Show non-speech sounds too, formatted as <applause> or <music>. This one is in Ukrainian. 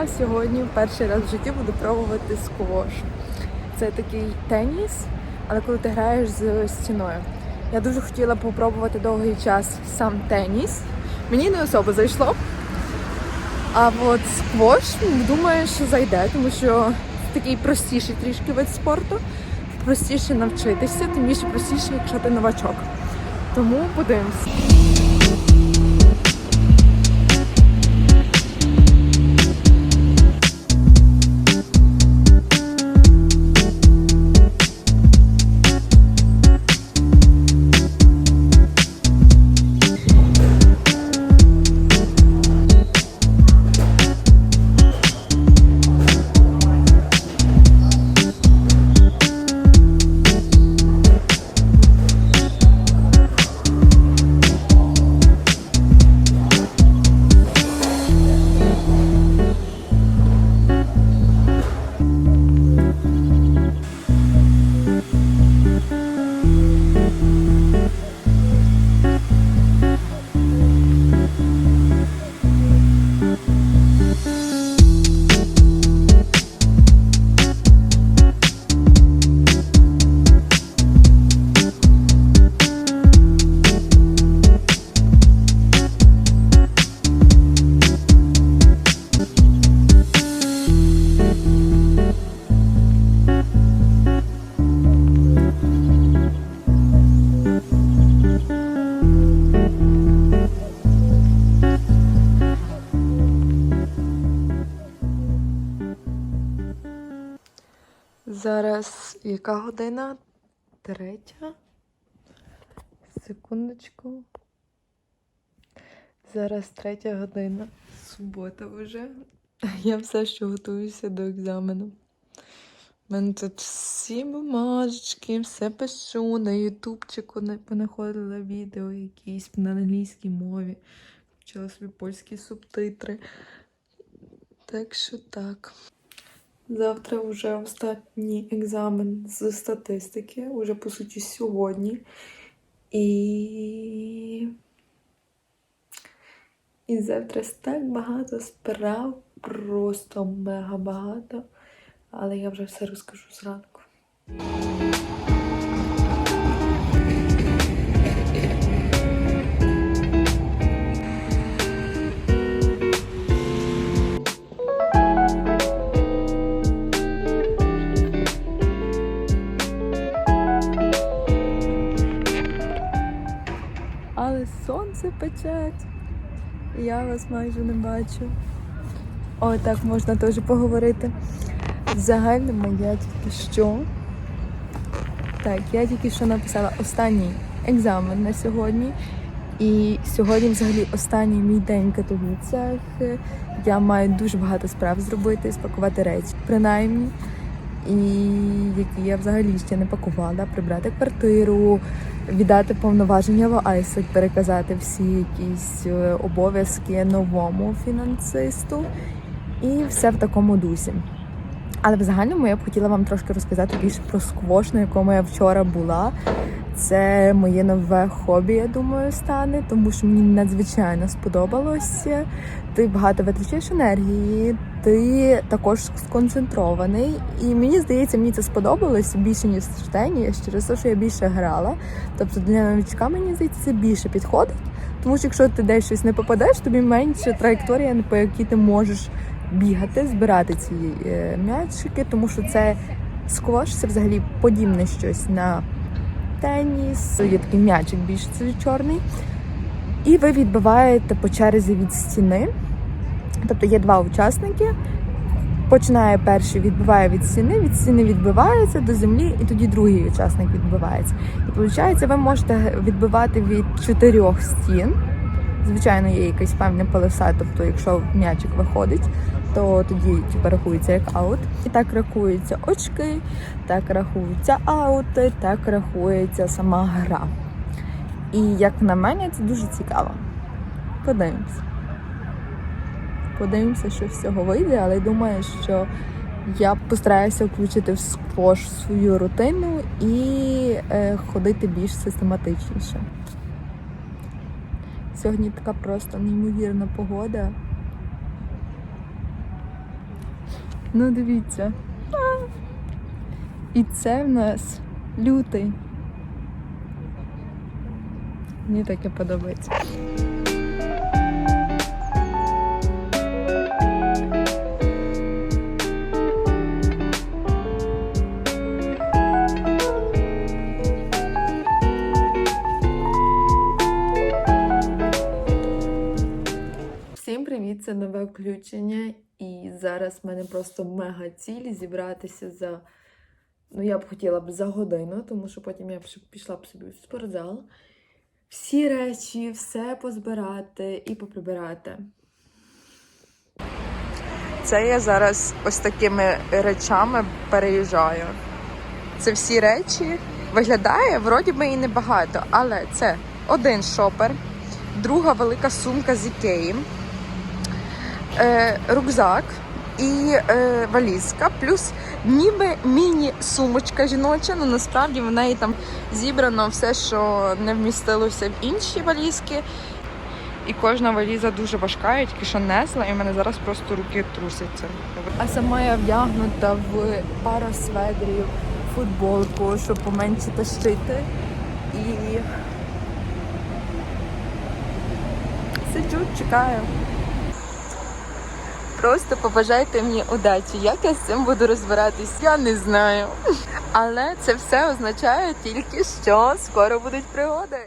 Я сьогодні перший раз в житті буду пробувати сквош. Це такий теніс, але коли ти граєш з стіною. Я дуже хотіла попробувати довгий час сам теніс. Мені не особо зайшло. А от сквош, думаю, що зайде, тому що такий простіший трішки вид спорту. Простіше навчитися, тим більше простіше, якщо ти новачок. Тому подивимось. Яка година? Третя. Секундочку. Зараз третя година. Субота вже. <laughs> Я все ще готуюся до екзамену. У мене тут всі бумажечки, все пишу на ютубчику, понаходила відео якісь на англійській мові. Включила собі польські субтитри. Так що так. Завтра вже останній екзамен з статистики, уже по суті сьогодні. І. І завтра так багато справ, просто мега багато. Але я вже все розкажу зранку. Пече. і Я вас майже не бачу. Ой, так можна теж поговорити. В загальному я тільки що. Так, я тільки що написала останній екзамен на сьогодні. І сьогодні взагалі останній мій день в Катовіцях. Я маю дуже багато справ зробити, спакувати речі, принаймні. І які я взагалі ще не пакувала, прибрати квартиру, віддати повноваження в Айсек, переказати всі якісь е, обов'язки новому фінансисту. І все в такому дусі. Але в загальному я б хотіла вам трошки розказати більше про сквош, на якому я вчора була. Це моє нове хобі, я думаю, стане, тому що мені надзвичайно сподобалося. Ти багато витрачаєш енергії, ти також сконцентрований. І мені здається, мені це сподобалось більше ніж теніс, через те, що я більше грала. Тобто для новичка мені здається, це більше підходить. Тому що якщо ти десь щось не попадеш, тобі менше траєкторія, по якій ти можеш бігати, збирати ці е, м'ячики, тому що це сквош, це взагалі подібне щось на теніс. Є такий м'ячик більш чорний. І ви відбиваєте по черзі від стіни. Тобто є два учасники. Починає перший, відбиває від стіни, від стіни відбивається до землі, і тоді другий учасник відбивається. І виходить, ви можете відбивати від чотирьох стін. Звичайно, є якась певна полоса, тобто, якщо м'ячик виходить, то тоді типу, рахується як аут. І так рахуються очки, так рахуються аути, так рахується сама гра. І як на мене, це дуже цікаво. Подивимось. Подивимося, що з цього вийде, але думаю, що я постараюся включити в сквош свою рутину і е, ходити більш систематичніше. Сьогодні така просто неймовірна погода. Ну, дивіться. І це в нас лютий. Мені таке подобається. Всім привіт! Це нове включення. І зараз в мене просто мега ціль зібратися за. Ну, я б хотіла б за годину, тому що потім я б пішла б собі в спортзал. Всі речі, все позбирати і поприбирати. Це я зараз ось такими речами переїжджаю. Це всі речі. Виглядає, вроді би і небагато, але це один шопер, друга велика сумка з Ікеї, е, рюкзак і е, валізка, плюс ніби міні-сумочка жіноча, але насправді в неї там зібрано все, що не вмістилося в інші валізки. І кожна валіза дуже важка, я тільки що несла, і в мене зараз просто руки трусяться. А сама я вдягнута в пару сведрів, футболку, щоб поменше тащити. І сиджу, чекаю. Просто побажайте мені удачі. Як я з цим буду розбиратись, я не знаю. Але це все означає тільки, що скоро будуть пригоди.